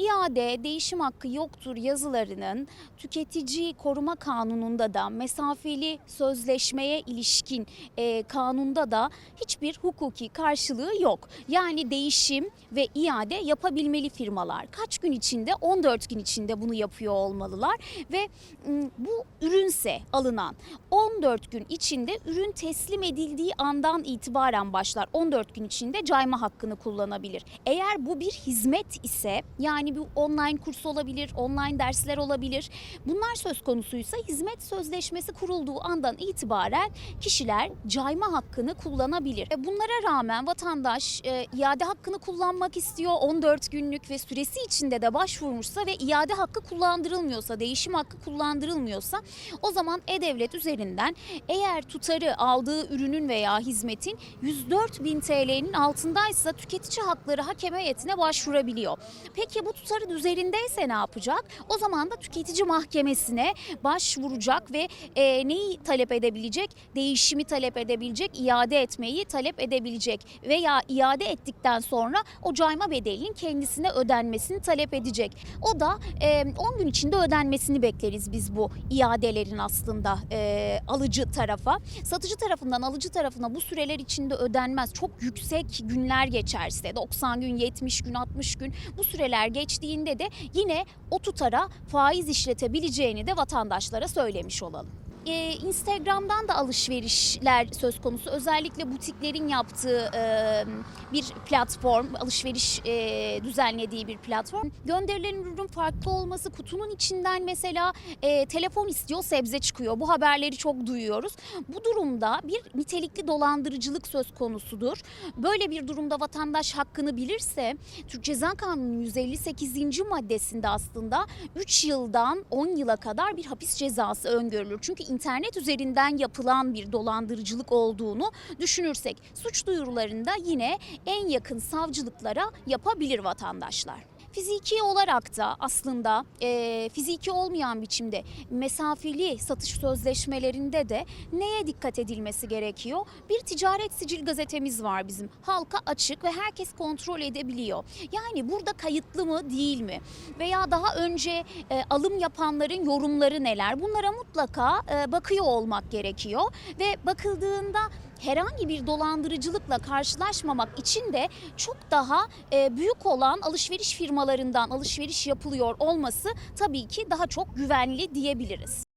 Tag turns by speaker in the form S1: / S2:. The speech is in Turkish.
S1: İade, değişim hakkı yoktur yazılarının tüketici koruma kanununda da mesafeli sözleşmeye ilişkin e, kanunda da hiçbir hukuki karşılığı yok. Yani değişim ve iade yapabilmeli firmalar. Kaç gün içinde? 14 gün içinde bunu yapıyor olmalılar ve bu ürünse alınan 14 gün içinde ürün teslim edildiği andan itibaren başlar. 14 gün içinde cayma hakkını kullanabilir. Eğer bu bir hizmet ise yani bir online kurs olabilir, online dersler olabilir. Bunlar söz konusuysa hizmet sözleşmesi kurulduğu andan itibaren kişiler cayma hakkını kullanabilir. E, Bunlara rağmen vatandaş e, iade hakkını kullanmak istiyor 14 günlük ve süresi içinde de başvurmuşsa ve iade hakkı kullandırılmıyorsa, değişim hakkı kullandırılmıyorsa o zaman E-Devlet üzerinden eğer tutarı aldığı ürünün veya hizmetin 104 bin TL'nin altındaysa tüketici hakları hakem heyetine başvurabiliyor. Peki bu tutarın üzerindeyse ne yapacak? O zaman da tüketici mahkemesine başvuracak ve e, neyi talep edebilecek? Değişimi talep edebilecek, iade etmeyi talep edebilecek veya iade ettikten sonra o cayma bedelinin kendisine ödenmesini talep edecek. O da e, 10 gün içinde ödenmesini bekleriz biz bu iadelerin aslında e, alıcı tarafa. Satıcı tarafından alıcı tarafına bu süreler içinde ödenmez. Çok yüksek günler geçerse 90 gün, 70 gün, 60 gün bu süreler geçtiğinde de yine o tutara faiz işletebileceğini de vatandaşlara söylemiş olalım. Ee, Instagram'dan da alışverişler söz konusu. Özellikle butiklerin yaptığı e, bir platform, alışveriş e, düzenlediği bir platform. Gönderilen ürünün farklı olması, kutunun içinden mesela e, telefon istiyor, sebze çıkıyor. Bu haberleri çok duyuyoruz. Bu durumda bir nitelikli dolandırıcılık söz konusudur. Böyle bir durumda vatandaş hakkını bilirse Türk Ceza Kanunu'nun 158. maddesinde aslında 3 yıldan 10 yıla kadar bir hapis cezası öngörülür. Çünkü internet üzerinden yapılan bir dolandırıcılık olduğunu düşünürsek suç duyurularında yine en yakın savcılıklara yapabilir vatandaşlar. Fiziki olarak da aslında e, fiziki olmayan biçimde mesafeli satış sözleşmelerinde de neye dikkat edilmesi gerekiyor? Bir ticaret sicil gazetemiz var bizim. Halka açık ve herkes kontrol edebiliyor. Yani burada kayıtlı mı değil mi? Veya daha önce e, alım yapanların yorumları neler? Bunlara mutlaka e, bakıyor olmak gerekiyor ve bakıldığında herhangi bir dolandırıcılıkla karşılaşmamak için de çok daha e, büyük olan alışveriş firmalarından alışveriş yapılıyor olması tabii ki daha çok güvenli diyebiliriz.